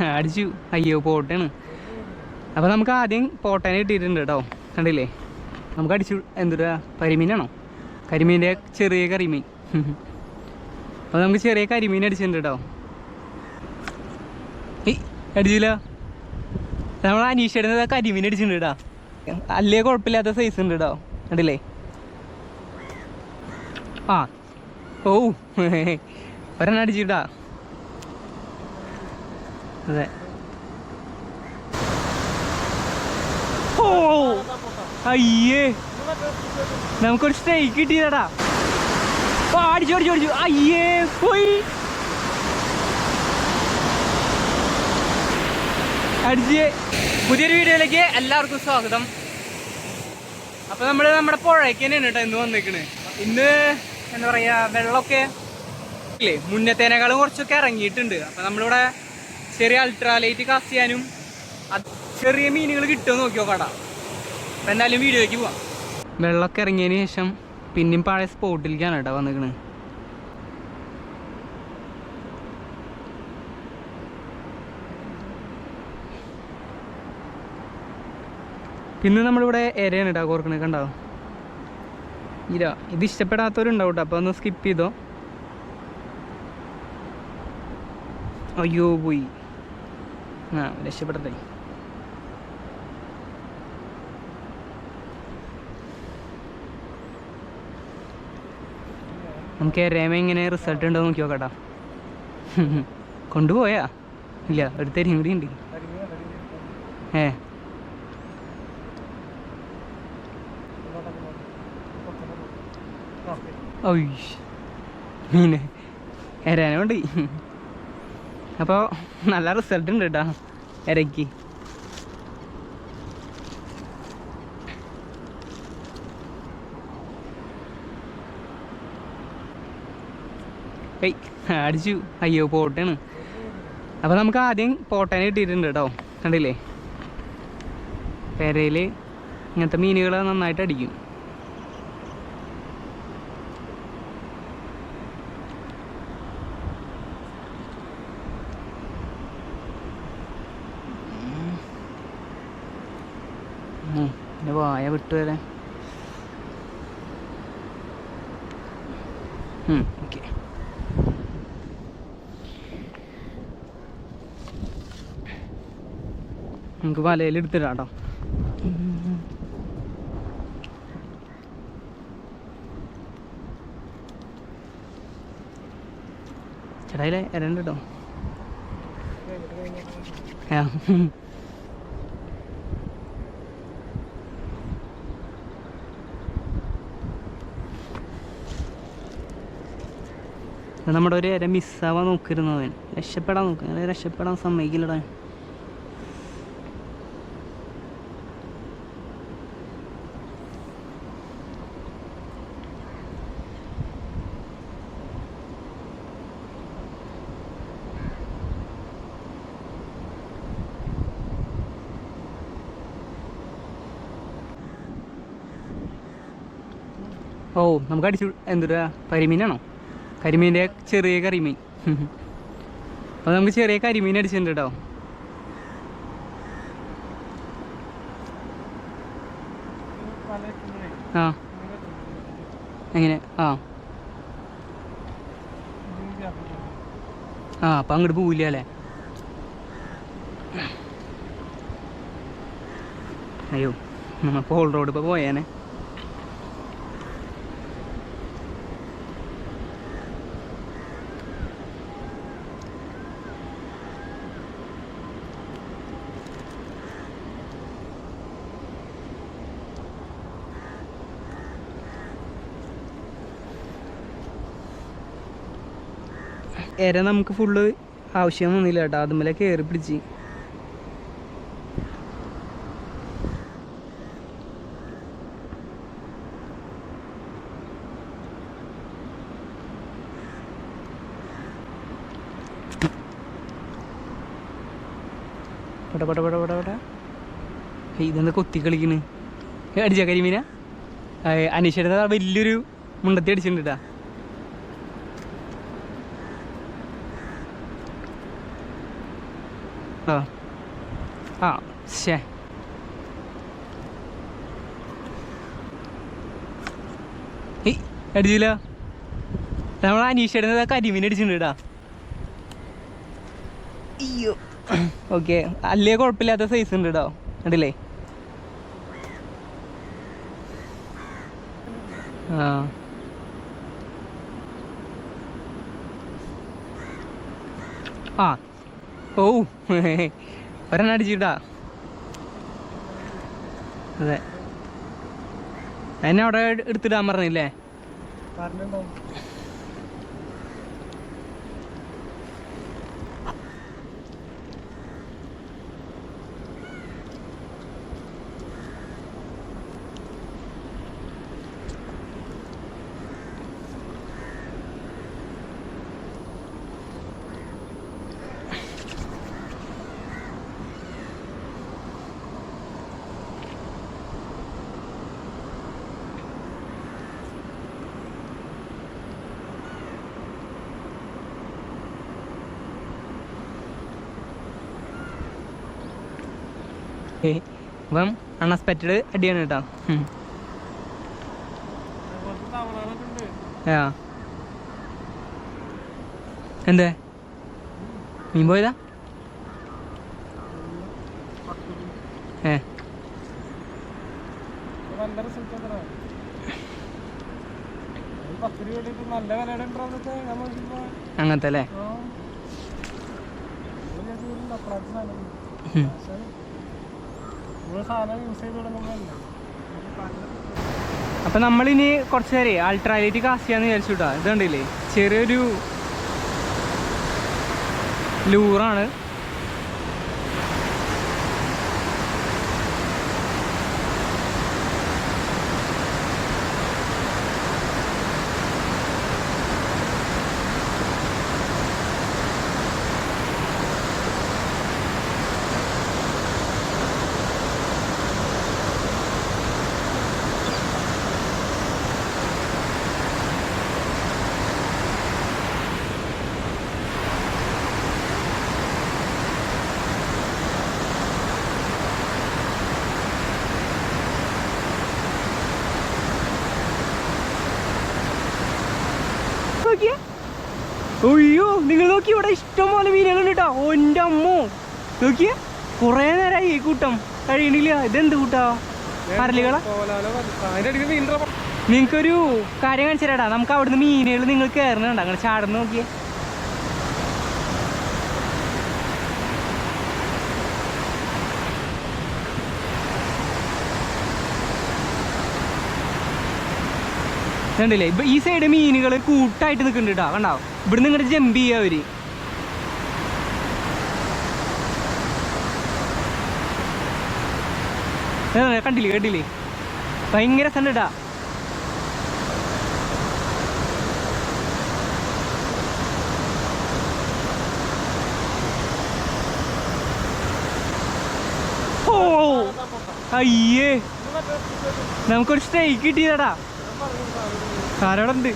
അടിച്ചു. അയ്യോ പോട്ടാണ്. അപ്പോൾ നമുക്ക് ആദ്യം പോട്ടേനെ കിട്ടിയിട്ടുണ്ട് കേട്ടോ. കണ്ടില്ലേ? നമുക്ക് അടിച്ചു. എന്താ കരിമീനാണോ? കരിമീന്റെ ചെറിയ കരിമീൻ. അപ്പോൾ നമുക്ക് ചെറിയ കരിമീൻ അടിച്ചിട്ടുണ്ട് കേട്ടോ. ഏയ് അടിച്ചില്ല നമ്മൾ അനീഷയുടെ കരിമീൻ അടിച്ചിട്ടുണ്ട് കേട്ടോ. അല്ലേ കുഴപ്പമില്ലാത്ത സൈസ് ഉണ്ട് കേട്ടോ. കണ്ടില്ലേ? ആ. ഓ. ഒരെണ്ണം അടിച്ചിട്ടാ. അതെ. ഓ. അയ്യേ. നമുക്കൊരു സ്ട്രൈക്ക് കിട്ടിയതാടാ ഓ അടിച്ചു അടിച്ചു അടിച്ചു. അയ്യേ പോയി. അടിച്ച്. പുതിയൊരു വീഡിയോയിലേക്ക് എല്ലാവർക്കും സ്വാഗതം. അപ്പൊ നമ്മൾ നമ്മുടെ പുഴയ്ക്ക് തന്നെയാണ് കേട്ടോ ഇന്ന് വന്നേക്കണ് ഇന്ന് എന്താ പറയാ വെള്ളമൊക്കെ ഇല്ലേ? മുന്നത്തേനേക്കാളും കുറച്ചൊക്കെ ഇറങ്ങിയിട്ടുണ്ട്. അപ്പൊ നമ്മളിവിടെ ചെറിയ അൾട്രാലൈറ്റ് കാസ്റ്റ് ചെയ്യാനും ചെറിയ മീനുകൾ കിട്ടുമോ നോക്കി നോക്കാടാ അപ്പൊ എന്തായാലും വീഡിയോയ്ക്ക് പോവാം. വെള്ളമൊക്കെ ഇറങ്ങിയതിന് ശേഷം പിന്നെയും പഴയ സ്പോട്ടിലേക്കാണ് കേട്ടോ വന്നിക്കണ് പിന്നെ നമ്മളിവിടെ എരയാണ് കേട്ടോ കോർക്കണേ കണ്ടോ? ഇര ഇത് ഇഷ്ടപ്പെടാത്തവരുണ്ടാവും കേട്ടോ അപ്പോൾ ഒന്ന് സ്കിപ്പ് ചെയ്തോ. അയ്യോ പോയി. ആ രക്ഷപ്പെടട്ടെ നമുക്ക് രേമ ഇങ്ങനെ റിസൾട്ട് ഉണ്ടോ നോക്കി നോക്കട്ടാ കൊണ്ടുപോയാ? ഇല്ല ഒരു തരിയും കൂടി ഉണ്ട് ഏ മീന് എരാനുണ്ട് അപ്പോൾ നല്ല റിസൾട്ട് ഉണ്ട് കേട്ടോ എരയ്ക്ക് ഏയ് അടിച്ചു. അയ്യോ പോട്ടാണ്. അപ്പോൾ നമുക്ക് ആദ്യം പോട്ടനെ കിട്ടിയിട്ടുണ്ട് കേട്ടോ കണ്ടില്ലേ? പെരയിൽ ഇങ്ങനത്തെ മീനുകൾ നന്നായിട്ട് അടിക്കും. എന്റെ വായ വിട്ടു വരാൻ ഓക്കെ നമുക്ക് വലയിൽ എടുത്തിടാം കേട്ടോ ചേട്ടായിലെ ഇരണ്ട് ആ. നമ്മുടെ ഒരു ഇര മിസ്സാവാൻ നോക്കിയിരുന്നവൻ രക്ഷപ്പെടാൻ നോക്കുക രക്ഷപ്പെടാൻ സമ്മതിക്കില്ലടാ ഓ നമുക്ക് അടിച്ചു എന്തൊരു കരിമീനാണോ കരിമീന്റെ ചെറിയ കരിമീൻ. അപ്പോൾ നമുക്ക് ചെറിയ കരിമീൻ അടിച്ചിട്ടുണ്ട് കേട്ടോ ആ. എങ്ങനെ? ആ. ആ അപ്പം അങ്ങോട്ട് പോവില്ല അല്ലേ? അയ്യോ നമ്മൾ പോൾ റോഡ് ഇപ്പോൾ പോയേനെ. എര നമുക്ക് ഫുള്ള് ആവശ്യം വന്നില്ല കേട്ടോ. അതുമല്ലേ കയറി പിടിച്ച്. പട കൊത്തി കളിക്കണ്? അടിച്ച കരിമീന? അനീഷയുടെ വലിയൊരു മുണ്ടത്തി അടിച്ചിട്ടുണ്ട് കേട്ടാ ആ ആ ശേ ഏയ് അടിച്ചില്ല നമ്മൾ അനീഷയുടെ കരിമീൻ അടിച്ചിട്ടുണ്ട് കേട്ടാ അയ്യോ. ഓക്കെ. അല്ലേ കുഴപ്പമില്ലാത്ത സൈസ് ഉണ്ട് കേട്ടോ കണ്ടില്ലേ? ആ. ആ. ഓ. ഒരെണ്ണം അടിച്ചിട്ടാ. അതെ. എന്നെ അവിടെ എടുത്തിടാൻ പറഞ്ഞില്ലേ? ഏയ് അപ്പം അൺഎക്സ്പെക്റ്റഡ് അടിയാണ് കേട്ടോ. ആ. എന്തേ? മീൻ പോയതാ? ഏ. നല്ല റിസൾട്ട് അപ്പം നമ്മളിനി കുറച്ച് നേരെ അൾട്രാലൈറ്റ് കാസ്റ്റ് ചെയ്യാന്ന് വിചാരിച്ചു കേട്ടോ ഇത് കണ്ടില്ലേ? ചെറിയൊരു ലൂറാണ് നോക്കിയേ അയ്യോ നിങ്ങൾ നോക്കി ഇവിടെ ഇഷ്ടം പോലെ മീനുകളുണ്ട് കേട്ടോ എന്റെ അമ്മോ. നോക്കിയേ കുറേ നേരമായി ഈ കൂട്ടം. കഴിയണില്ല. ഇതെന്ത് കൂട്ടാ? മീൻ നിങ്ങൾക്കൊരു കാര്യം കാണിച്ചു തരാടാ നമുക്ക് അവിടുന്ന് മീനുകൾ നിങ്ങൾ കയറുന്നുണ്ട്. അങ്ങനെ ചാടുന്ന നോക്കിയേ. കണ്ടില്ലേ? ഇപ്പൊ ഈ സൈഡ് മീനുകൾ കൂട്ടായിട്ട് നിൽക്കുന്നുണ്ട് കേട്ടോ കണ്ടോ? ഇവിടുന്ന് ഇങ്ങോട്ട് ജമ്പ് ചെയ്യാ അവർ. കണ്ടില്ലേ കണ്ടില്ലേ? ഭയങ്കര രസം കേട്ടാ ഓ അയ്യേ. നമുക്കൊരു സ്ട്രൈക്ക് കിട്ടിയതാടാ. ആരോടുണ്ട്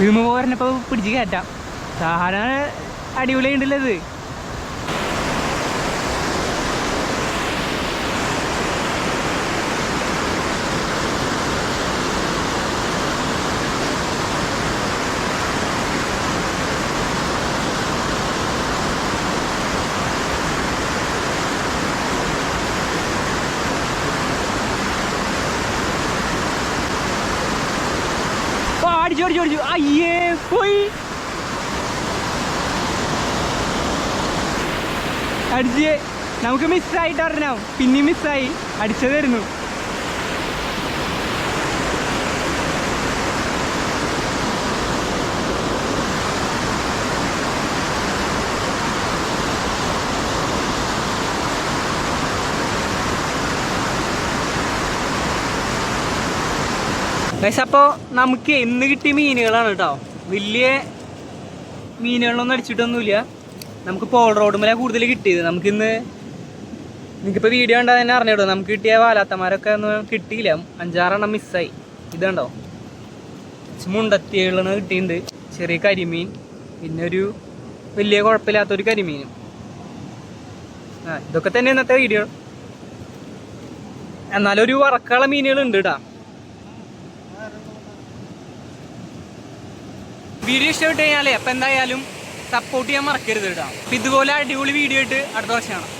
വീമ പോരനപ്പോ പിടിച്ച് കയറ്റാം. സാധാരണ അടിപൊളിയുണ്ടല്ലോ ഇത്. ഓ, അടിച്ചു അടിച്ചു അടിച്ചു അയ്യേ പോയി. അടിച്ച്. നമുക്ക് മിസ്സായിട്ട് പറഞ്ഞാവും പിന്നെയും മിസ്സായി അടിച്ചതായിരുന്നു. പക്ഷെ അപ്പോൾ നമുക്ക് എന്ന് കിട്ടിയ മീനുകളാണ് കേട്ടോ. വലിയ മീനുകളൊന്നും അടിച്ചിട്ടൊന്നുമില്ല. നമുക്ക് പോൾ റോഡ് റോഡുമല കൂടുതൽ കിട്ടിയത്. നമുക്കിന്ന് നിങ്ങൾക്കിപ്പോൾ വീഡിയോ കണ്ടാൽ തന്നെ അറിഞ്ഞിടും? നമുക്ക് കിട്ടിയ വാലാത്തമാരൊക്കെ ഒന്നും കിട്ടിയില്ല. അഞ്ചാറെണ്ണം മിസ്സായി ഇതുണ്ടോ മുണ്ടത്തികളാണ് കിട്ടിയിട്ടുണ്ട്. ചെറിയ കരിമീൻ പിന്നെ ഒരു വലിയ കുഴപ്പമില്ലാത്തൊരു കരിമീനും. ആ ഇതൊക്കെ തന്നെ ഇന്നത്തെ വീഡിയോ എന്നാലും ഒരു വറക്കാനുള്ള മീനുകൾ ഉണ്ട് കേട്ടാ. വീഡിയോ ഇഷ്ടപ്പെട്ട് കഴിഞ്ഞാലേ അപ്പം എന്തായാലും സപ്പോർട്ട് ചെയ്യാൻ മറക്കരുത് കേട്ടോ. അപ്പം ഇതുപോലെ അടിപൊളി വീഡിയോ ആയിട്ട് അടുത്ത വർഷം കാണാം.